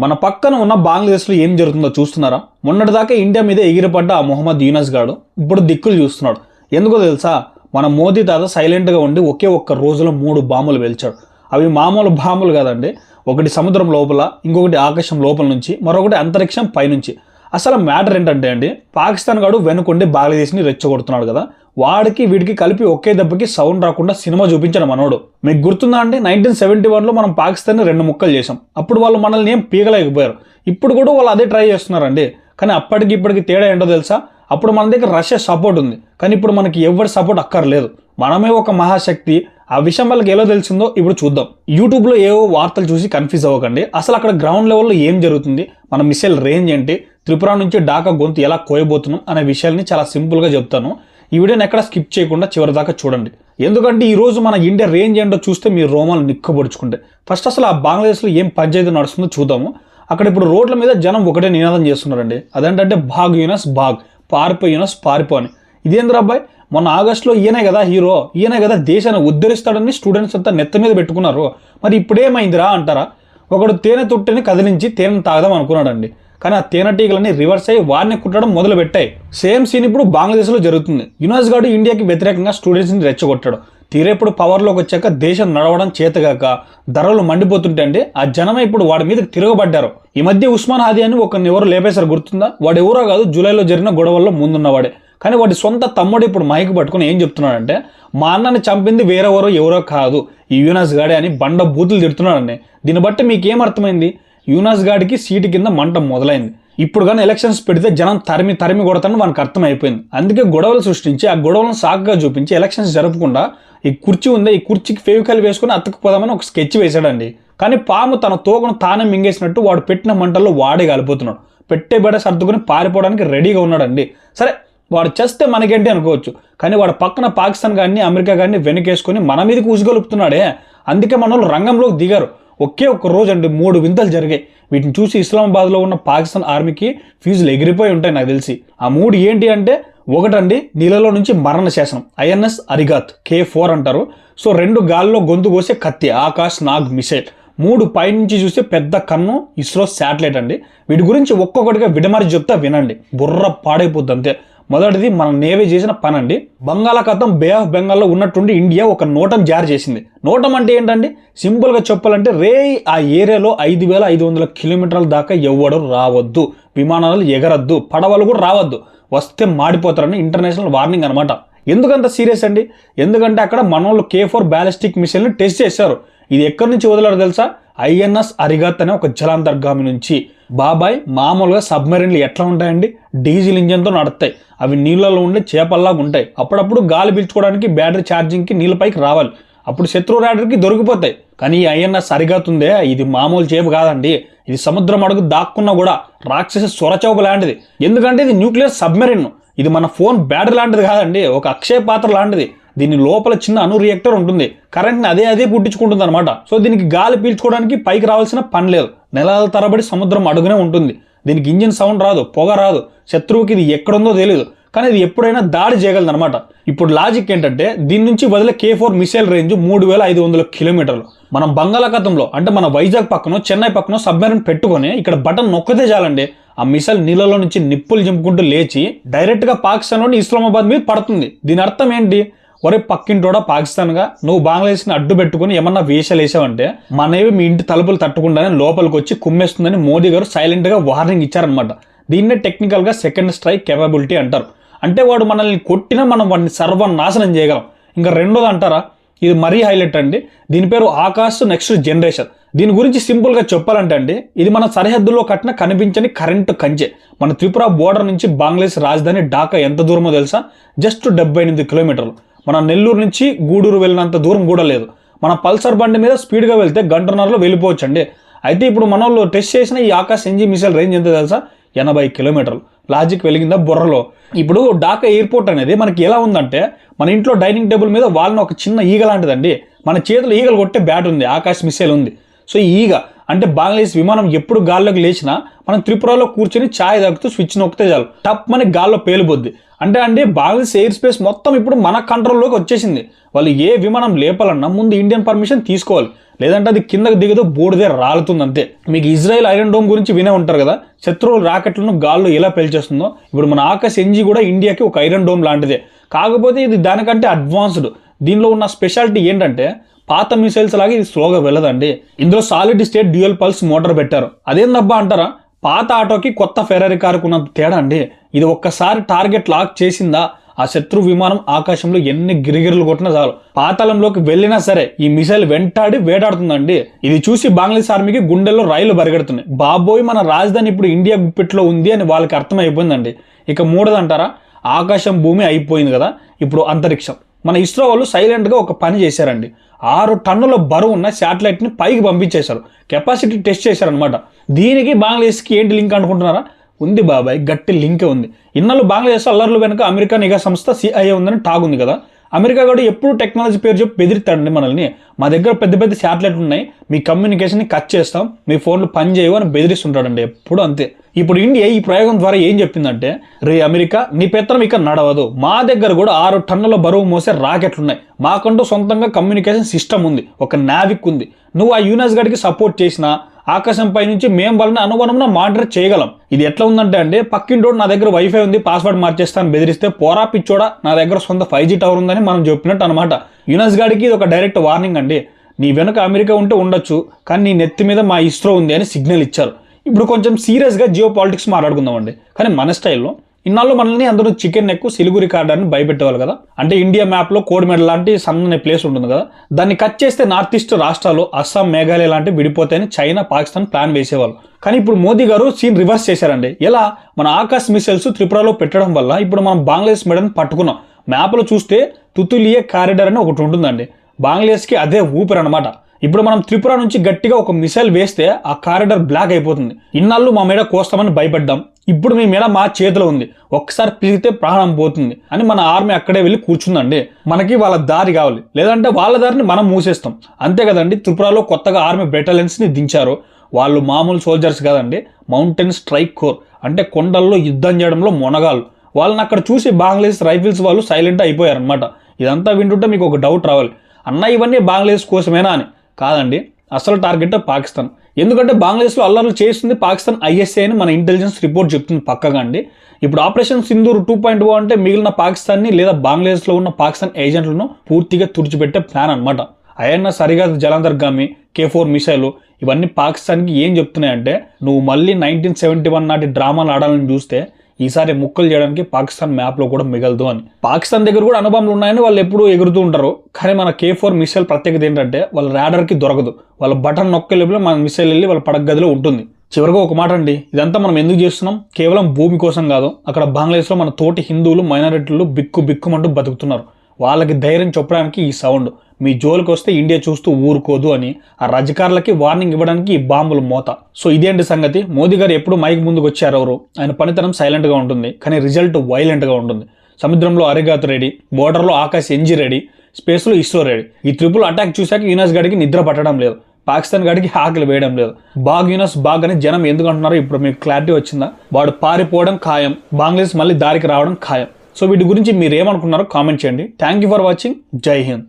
మన పక్కన ఉన్న బంగ్లాదేశ్లో ఏం జరుగుతుందో చూస్తున్నారా? మొన్నటిదాకా ఇండియా మీద ఎగిరిపడ్డ ఆ మొహమ్మద్ యూనస్ గాడు ఇప్పుడు దిక్కులు చూస్తున్నాడు. ఎందుకో తెలుసా? మన మోదీ తాత సైలెంట్గా ఉండి ఒకే ఒక్క రోజులో మూడు బాంబులు పేల్చాడు. అవి మామూలు బాంబులు కాదండి. ఒకటి సముద్రం లోపల ఇంకొకటి ఆకాశం లోపల నుంచి మరొకటి అంతరిక్షం పైనుంచి. అసలు మ్యాటర్ ఏంటంటే అండి పాకిస్తాన్ గాడు వెనుకుండి బంగ్లాదేశ్ని రెచ్చగొడుతున్నాడు కదా. వాడికి వీడికి కలిపి ఒకే దెబ్బకి సౌండ్ రాకుండా సినిమా చూపించాడు మనోడు. మీకు గుర్తుందా అండి? నైన్టీన్ సెవెంటీ వన్లో మనం పాకిస్తాన్ని రెండు ముక్కలు చేసాం అప్పుడు వాళ్ళు మనల్ని ఏం పీగలేకపోయారు ఇప్పుడు కూడా వాళ్ళు అదే ట్రై చేస్తున్నారండి. కానీ అప్పటికి ఇప్పటికి తేడా ఏంటో తెలుసా? అప్పుడు మన దగ్గర రష్యా సపోర్ట్ ఉంది. కానీ ఇప్పుడు మనకి ఎవరి సపోర్ట్ అక్కర్లేదు. మనమే ఒక మహాశక్తి. ఆ విషయం వాళ్ళకి ఎలా తెలిసిందో ఇప్పుడు చూద్దాం. యూట్యూబ్లో ఏవో వార్తలు చూసి కన్ఫ్యూజ్ అవ్వకండి. అసలు అక్కడ గ్రౌండ్ లెవెల్లో ఏం జరుగుతుంది? మన మిసైల్ రేంజ్ ఏంటి? త్రిపుర నుంచి డాకా గొంతు ఎలా కోయబోతున్నాం? అనే విషయాల్ని చాలా సింపుల్గా చెప్తాను. ఈ వీడియోని ఎక్కడ స్కిప్ చేయకుండా చివరి దాకా చూడండి. ఎందుకంటే ఈరోజు మన ఇండియా రేంజ్ ఏంటో చూస్తే మీ రోమాలు నిక్కబడుచుకుంటే. ఫస్ట్ అసలు ఆ బంగ్లాదేశ్లో ఏం పంచాయతీ నడుస్తుందో చూద్దాము. అక్కడ ఇప్పుడు రోడ్ల మీద జనం ఒకటే నినాదం చేస్తున్నారండి. అదేంటంటే భాగ్ యూనస్ బాగ్ పారిపో యూనస్ పారిపో అని. ఇదేంద్ర అబ్బాయి? మొన్న ఆగస్టులో ఈయనే కదా హీరో ఈయనే కదా దేశాన్ని ఉద్ధరిస్తాడని స్టూడెంట్స్ అంతా నెత్త మీద పెట్టుకున్నారు. మరి ఇప్పుడేమైందిరా అంటారా? ఒకడు తేనె తొట్టెని కదిలించి తేనె తాగదాం అనుకున్నాడండి. కానీ ఆ తేనెటీగలని రివర్స్ అయ్యి వారిని కుట్టడం మొదలు పెట్టాయి సేమ్ సీన్ ఇప్పుడు బంగ్లాదేశ్లో జరుగుతుంది. యునస్ గాడు ఇండియాకి వ్యతిరేకంగా స్టూడెంట్స్ని రెచ్చగొట్టాడు. తీరేప్పుడు పవర్లోకి వచ్చాక దేశం నడవడం చేతగాక ధరలు మండిపోతుంటే అండి ఆ జనమే ఇప్పుడు వాడి మీద తిరగబడ్డారు. ఈ మధ్య ఉస్మాన్ హాదీ అని ఒక ఎవరు లేపేశారు గుర్తుందా? వాడు ఎవరో కాదు జూలైలో జరిగిన గొడవల్లో ముందున్నవాడే. కానీ వాడి సొంత తమ్ముడు ఇప్పుడు మైక్ పట్టుకుని ఏం చెప్తున్నాడంటే మా అన్నని చంపింది వేరెవరో ఎవరో కాదు. ఈ యూనస్ గాడే అని బండ బూతులు తిడుతున్నాడండి. దీన్ని బట్టి మీకేం అర్థమైంది? యూనాస్ గాడికి సీటు కింద మంట మొదలైంది. ఇప్పుడు కానీ ఎలక్షన్స్ పెడితే జనం తరిమి తరిమి కొడతాను వానికి అర్థమైపోయింది. అందుకే గొడవలు సృష్టించి ఆ గొడవలను సాకుగా చూపించి ఎలక్షన్స్ జరపకుండా ఈ కుర్చీ ఉందే ఈ కుర్చీకి ఫెవికల్ వేసుకుని అతుక్కుపోదామని ఒక స్కెచ్ వేశాడండి. కానీ పాము తన తోకను తానే మింగేసినట్టు వాడు పెట్టిన మంటల్లో వాడే కాలిపోతున్నాడు పెట్టే బెడ సర్దుకుని పారిపోవడానికి రెడీగా ఉన్నాడండి. సరే వాడు చేస్తే మనకేంటి అనుకోవచ్చు. కానీ వాడు పక్కన పాకిస్తాన్ కానీ అమెరికా కానీ వెనకేసుకొని మన మీదకి ఉసుగొలుపుతున్నాడే అందుకే మన వాళ్ళు రంగంలోకి దిగారు. ఒకే ఒక్క రోజు అండి మూడు వింతలు జరిగాయి. వీటిని చూసి ఇస్లామాబాద్లో ఉన్న పాకిస్తాన్ ఆర్మీకి ఫీజులు ఎగిరిపోయి ఉంటాయి నాకు తెలిసి. ఆ మూడు ఏంటి అంటే ఒకటండి నీళ్ళలో నుంచి మరణ శాసనం ఐఎన్ఎస్ అరిగాత్ కే ఫోర్ అంటారు. సో రెండు గాల్లో గొంతు కోసే కత్తి ఆకాశ్ నాగ్ మిసైల్. మూడు పైనుంచి చూస్తే పెద్ద కన్ను ఇస్రో శాటిలైట్ అండి. వీటి గురించి ఒక్కొక్కటిగా విడమరి చెప్తా వినండి. బుర్ర పాడైపోద్ది అంతే. మొదటిది మన నేవీ చేసిన పని అండి బంగాళాఖాతం బే ఆఫ్ బెంగాల్లో ఉన్నట్టుండి ఇండియా ఒక నోటం జారీ చేసింది. నోటం అంటే ఏంటండి? సింపుల్గా చెప్పాలంటే రే ఆ ఏరియాలో ఐదు వేల ఐదు వందల కిలోమీటర్ల దాకా ఎవ్వడు రావద్దు. విమానాలు ఎగరద్దు. పడవలు కూడా రావద్దు. వస్తే మాడిపోతారని ఇంటర్నేషనల్ వార్నింగ్ అనమాట ఎందుకంత సీరియస్ అండి? ఎందుకంటే అక్కడ మనోళ్ళు కే ఫోర్ బ్యాలిస్టిక్ మిషన్ని టెస్ట్ చేశారు. ఇది ఎక్కడి నుంచి వదిలారు తెలుసా? ఐఎన్ఎస్ అరిగత్ అనే ఒక జలాంతర్గామి నుంచి. బాబాయ్ మామూలుగా సబ్మెరీన్లు ఎట్లా ఉంటాయండి? డీజిల్ ఇంజన్తో నడుస్తాయి. అవి నీళ్ళలో ఉండే చేపల్లాగా ఉంటాయి. అప్పుడప్పుడు గాలి పీల్చుకోవడానికి బ్యాటరీ ఛార్జింగ్కి నీళ్ళపైకి రావాలి. అప్పుడు శత్రు రాడర్కి దొరికిపోతాయి. కానీ ఈ ఐఎన్ఎస్ అరిగతుందే ఇది మామూలు చేప కాదండి. ఇది సముద్రం అడుగు దాక్కున్నా కూడా రాక్షస సొరచౌక లాంటిది. ఎందుకంటే ఇది న్యూక్లియర్ సబ్మెరీన్. ఇది మన ఫోన్ బ్యాటరీ లాంటిది కాదండి. ఒక అక్షయ పాత్ర లాంటిది. దీని లోపల చిన్న అణు రియాక్టర్ ఉంటుంది. కరెంట్ని అదే అదే పుట్టించుకుంటుంది అనమాట సో దీనికి గాలి పీల్చుకోవడానికి పైకి రావాల్సిన పని లేదు. నెలల తరబడి సముద్రం అడుగునే ఉంటుంది. దీనికి ఇంజిన్ సౌండ్ రాదు పొగ రాదు. శత్రువుకి ఇది ఎక్కడుందో తెలియదు కానీ ఇది ఎప్పుడైనా దాడి చేయగలదు అనమాట ఇప్పుడు లాజిక్ ఏంటంటే దీని నుంచి వదిలే కే ఫోర్ మిసైల్ రేంజ్ మూడు వేల ఐదు వందల కిలోమీటర్లు. మనం బంగాళాఖాతంలో అంటే మన వైజాగ్ పక్కన చెన్నై పక్కన సబ్మెరీన్ పెట్టుకొని ఇక్కడ బటన్ నొక్కితే చాలండి. ఆ మిసైల్ నీళ్ళలో నుంచి నిప్పులు చింపుకుంటూ లేచి డైరెక్ట్గా పాకిస్తాన్లోని ఇస్లామాబాద్ మీద పడుతుంది. దీని అర్థం ఏంటి? ఒరే పక్కింటోడా పాకిస్తాన్గా నువ్వు బంగ్లాదేశ్ని అడ్డు పెట్టుకుని ఏమన్నా వేషాలు వేసావంటే మనవి మీ ఇంటి తలుపులు తట్టుకుండానే లోపలికి వచ్చి కుమ్మేస్తుందని మోదీ గారు సైలెంట్గా వార్నింగ్ ఇచ్చారనమాట దీన్నే టెక్నికల్గా సెకండ్ స్ట్రైక్ కేపబిలిటీ అంటారు. అంటే వాడు మనల్ని కొట్టినా మనం వాడిని సర్వనాశనం చేయగలం. ఇంకా రెండోది అంటారా? ఇది మరీ హైలైట్ అండి. దీని పేరు ఆకాశ్ నెక్స్ట్ జనరేషన్. దీని గురించి సింపుల్గా చెప్పాలంటే అండి ఇది మన సరిహద్దుల్లో కట్టిన కనిపించని కరెంటు కంచె. మన త్రిపుర బోర్డర్ నుంచి బంగ్లాదేశ్ రాజధాని ఢాకా ఎంత దూరమో తెలుసా? జస్ట్ డెబ్బై ఎనిమిది కిలోమీటర్లు. మన నెల్లూరు నుంచి గూడూరు వెళ్ళినంత దూరం కూడా లేదు. మన పల్సర్ బండి మీద స్పీడ్గా వెళ్తే గంటన్నరలో వెళ్ళిపోవచ్చు అండి అయితే ఇప్పుడు మన వాళ్ళు టెస్ట్ చేసిన ఈ ఆకాశ్ ఎన్జీ మిసైల్ రేంజ్ ఎంత తెలుసా? ఎనభై కిలోమీటర్లు. లాజిక్ వెలిగిందా బుర్రలో. ఇప్పుడు ఢాకా ఎయిర్పోర్ట్ అనేది మనకి ఎలా ఉందంటే మన ఇంట్లో డైనింగ్ టేబుల్ మీద వాళ్ళని ఒక చిన్న ఈగ లాంటిదండి. మన చేతిలో ఈగలు కొట్టే బ్యాట్ ఉంది. ఆకాశ్ మిసైల్ ఉంది. సో ఈగ అంటే బంగ్లాదేశ్ విమానం ఎప్పుడు గాల్లోకి లేచినా మనం త్రిపురలో కూర్చొని ఛాయ్ తాగుతూ స్విచ్ నొక్కితే చాలు. టప్ మన గాల్లో పేలిపోద్ది. అంటే అంటే బంగ్లాదేశ్ ఎయిర్ స్పేస్ మొత్తం ఇప్పుడు మన కంట్రోల్లోకి వచ్చేసింది. వాళ్ళు ఏ విమానం లేపాలన్నా ముందు ఇండియన్ పర్మిషన్ తీసుకోవాలి. లేదంటే అది కిందకి దిగదు బోర్డుదే రాలుతుంది అంతే మీకు ఇజ్రాయెల్ ఐరన్ డోమ్ గురించి వినే ఉంటారు కదా? శత్రువుల రాకెట్లను గాల్లో ఎలా పేల్చేస్తుందో. ఇప్పుడు మన ఆకాశ్ ఎన్జీ కూడా ఇండియాకి ఒక ఐరన్ డోమ్ లాంటిదే. కాకపోతే ఇది దానికంటే అడ్వాన్స్డ్ దీనిలో ఉన్న స్పెషాలిటీ ఏంటంటే పాత మిసైల్స్ లాగా ఇది స్లోగా వెళ్ళదండి. ఇందులో solid state dual pulse motor పెట్టారు. అదేందబ్బా అంటారా? పాత ఆటోకి కొత్త ఫెరారీ కారుకు ఉన్న తేడా అండి. ఇది ఒక్కసారి టార్గెట్ లాక్ చేసిందా? ఆ శత్రు విమానం ఆకాశంలో ఎన్ని గిరిగిరిలు కొట్టినా చాలు. పాతాళంలోకి వెళ్ళినా సరే ఈ మిసైల్ వెంటాడి వేటాడుతుందండి. ఇది చూసి బంగ్లాదేశ్ ఆర్మీకి గుండెల్లో రైలు పరిగెడుతున్నాయి బాబోయ్ మన రాజధాని ఇప్పుడు ఇండియా గుప్పెట్లో ఉంది అని వాళ్ళకి అర్థమైపోయిందండి. ఇక మూడదంటారా? ఆకాశం భూమి అయిపోయింది కదా. ఇప్పుడు అంతరిక్షం. మన ఇస్రో వాళ్ళు సైలెంట్గా ఒక పని చేశారండి. ఆరు టన్నుల బరువు ఉన్న శాటిలైట్ని పైకి పంపించేశారు. కెపాసిటీ టెస్ట్ చేశారనమాట దీనికి బంగ్లాదేశ్కి ఏంటి లింక్ అనుకుంటున్నారా? ఉంది బాబాయ్ గట్టి లింకే ఉంది. ఇన్నాళ్ళు బంగ్లాదేశ్ అల్లర్లు వెనుక అమెరికా నిఘా సంస్థ సిఐఏ ఉందని టాగ్ ఉంది కదా. అమెరికా కూడా ఎప్పుడు టెక్నాలజీ పేరు చెప్పి బెదిరిస్తాడండి మనల్ని. మా దగ్గర పెద్ద పెద్ద శాటిలైట్లు ఉన్నాయి. మీ కమ్యూనికేషన్ని కట్ చేస్తాం. మీ ఫోన్లు పని చేయవు అని బెదిరిస్తుంటాడండి ఎప్పుడు అంతే. ఇప్పుడు ఇండియా ఈ ప్రయోగం ద్వారా ఏం చెప్పిందంటే రే అమెరికా నీ పెత్తనం ఇక నడవదు. మా దగ్గర కూడా ఆరు టన్నుల బరువు మోసే రాకెట్లు ఉన్నాయి. మాకంటూ సొంతంగా కమ్యూనికేషన్ సిస్టమ్ ఉంది. ఒక నావిక్ ఉంది. నువ్వు ఆ యూనస్ గడికి సపోర్ట్ చేసినా ఆకాశంపై నుంచి మేము వాళ్ళని అనుగుణంగా మానిటర్ చేయగలం. ఇది ఎట్లా ఉందంటే అండి పక్కింటోడు నా దగ్గర వైఫై ఉంది పాస్వర్డ్ మార్చేస్తాను బెదిరిస్తే పోరా పిచ్చోడా నా దగ్గర సొంత ఫైవ్ జీ టవర్ ఉందని మనం చెప్పినట్టు అనమాట యునస్ గాడికి ఇది ఒక డైరెక్ట్ వార్నింగ్ అండి. నీ వెనుక అమెరికా ఉంటే ఉండొచ్చు కానీ నీ నెత్తి మీద మా ఇస్రో ఉంది అని సిగ్నల్ ఇచ్చారు. ఇప్పుడు కొంచెం సీరియస్గా జియో పాలిటిక్స్ మాట్లాడుకుందామండి. కానీ మన స్టైల్లో ఇన్నాళ్ళు మనల్ని అందరూ చికెన్ నెక్ సిలుగురి కార్డ్ అని భయపెట్టేవాళ్ళు కదా. అంటే ఇండియా మ్యాప్లో కోడిమెడ లాంటి సన్నని ప్లేస్ ఉంటుంది కదా. దాన్ని కట్ చేస్తే నార్త్ ఈస్ట్ రాష్ట్రాలు అస్సాం మేఘాలయ లాంటి విడిపోతాయని చైనా పాకిస్తాన్ ప్లాన్ వేసేవాళ్ళు. కానీ ఇప్పుడు మోదీ గారు సీన్ రివర్స్ చేశారండి. ఎలా? మన ఆకాశ్ మిసైల్స్ త్రిపురలో పెట్టడం వల్ల ఇప్పుడు మనం బంగ్లాదేశ్ మెడని పట్టుకున్నాం. మ్యాప్లో చూస్తే తుతులియే కారిడార్ అని ఒకటి ఉంటుందండి. బంగ్లాదేశ్కి అదే ఊపిరి అనమాట ఇప్పుడు మనం త్రిపుర నుంచి గట్టిగా ఒక మిసైల్ వేస్తే ఆ కారిడార్ బ్లాక్ అయిపోతుంది. ఇన్నాళ్ళు మా మీద కోస్తామని భయపడ్డాం. ఇప్పుడు మీ మీద మా చేతిలో ఉంది. ఒక్కసారి పిలిగితే ప్రాణం పోతుంది అని మన ఆర్మీ అక్కడే వెళ్ళి కూర్చుందండి. మనకి వాళ్ళ దారి కావాలి. లేదంటే వాళ్ళ దారిని మనం మూసేస్తాం. అంతే కదండి త్రిపురలో కొత్తగా ఆర్మీ బెటాలియన్స్ని దించారు. వాళ్ళు మామూలు సోల్జర్స్ కాదండి మౌంటైన్ స్ట్రైక్ కోర్ అంటే కొండల్లో యుద్ధం చేయడంలో మొనగాళ్ళు. వాళ్ళని అక్కడ చూసి బాంగ్లాదేశ్ రైఫిల్స్ వాళ్ళు సైలెంట్ అయిపోయారనమాట ఇదంతా వింటుంటే మీకు ఒక డౌట్ రావాలి. అన్న ఇవన్నీ బంగ్లాదేశ్ కోసమేనా అని. కాదండి. అసలు టార్గెట్ పాకిస్తాన్. ఎందుకంటే బంగ్లాదేశ్లో అల్లర్లు చేస్తుంది పాకిస్తాన్ ఐఎస్ఏ అని మన ఇంటెలిజెన్స్ రిపోర్ట్ చెప్తుంది పక్కగా అండి. ఇప్పుడు operation Sindoor two point O అంటే మిగిలిన పాకిస్తాన్ని లేదా బంగ్లాదేశ్లో ఉన్న పాకిస్తాన్ ఏజెంట్లను పూర్తిగా తుడిచిపెట్టే ప్లాన్ అనమాట అయన్న సరిగా జలంతర్గామి కే ఫోర్ మిసైల్ ఇవన్నీ పాకిస్తాన్కి ఏం చెప్తున్నాయంటే నువ్వు మళ్ళీ నైన్టీన్ సెవెంటీ వన్ నాటి డ్రామాలు ఆడాలని చూస్తే ఈసారి ముక్కలు చేయడానికి పాకిస్తాన్ మ్యాప్లో కూడా మిగలదు అని. పాకిస్తాన్ దగ్గర కూడా అనుభవంలు ఉన్నాయని వాళ్ళు ఎప్పుడూ ఎగురుతూ ఉంటారు. కానీ మన కే ఫోర్ మిసైల్ ప్రత్యేకత ఏంటంటే వాళ్ళ ర్యాడర్కి దొరకదు. వాళ్ళ బటన్ నొక్క లోపల మన మిసైల్ వెళ్ళి వాళ్ళ పడక గదిలో ఉంటుంది. చివరిగా ఒక మాట అండి. ఇదంతా మనం ఎందుకు చేస్తున్నాం? కేవలం భూమి కోసం కాదు. అక్కడ బంగ్లాదేశ్లో మన తోటి హిందువులు మైనారిటీలు బిక్కు బిక్కుమంటూ బతుకుతున్నారు. వాళ్ళకి ధైర్యం చెప్పడానికి ఈ సౌండ్. మీ జోలికి వస్తే ఇండియా చూస్తూ ఊరుకోదు అని ఆ రజకారులకి వార్నింగ్ ఇవ్వడానికి ఈ బాంబులు మోత. సో ఇదేంటి సంగతి? మోదీ గారు ఎప్పుడు మైక్ ముందుకు వచ్చారు ఎవరు? ఆయన పనితనం సైలెంట్గా ఉంటుంది కానీ రిజల్ట్ వైలెంట్గా ఉంటుంది. సముద్రంలో అరిగాత్ రెడీ బోర్డర్లో ఆకాశ్ ఎన్జీ రెడీ స్పేస్లో ఇస్రో రెడీ. ఈ ట్రిపుల్ అటాక్ చూశాక యూనస్ గడికి నిద్ర పట్టడం లేదు పాకిస్తాన్ గడికి ఆకలి వేయడం లేదు. బాగ్ యూనస్ బాగ్ అని జనం ఎందుకు అంటున్నారో ఇప్పుడు మీకు క్లారిటీ వచ్చిందా? వాడు పారిపోవడం ఖాయం బంగ్లాదేశ్ మళ్ళీ దారికి రావడం ఖాయం. సో వీటి గురించి మీరు ఏమనుకున్నారో కామెంట్ చేయండి. Thank you for watching Jai Hind.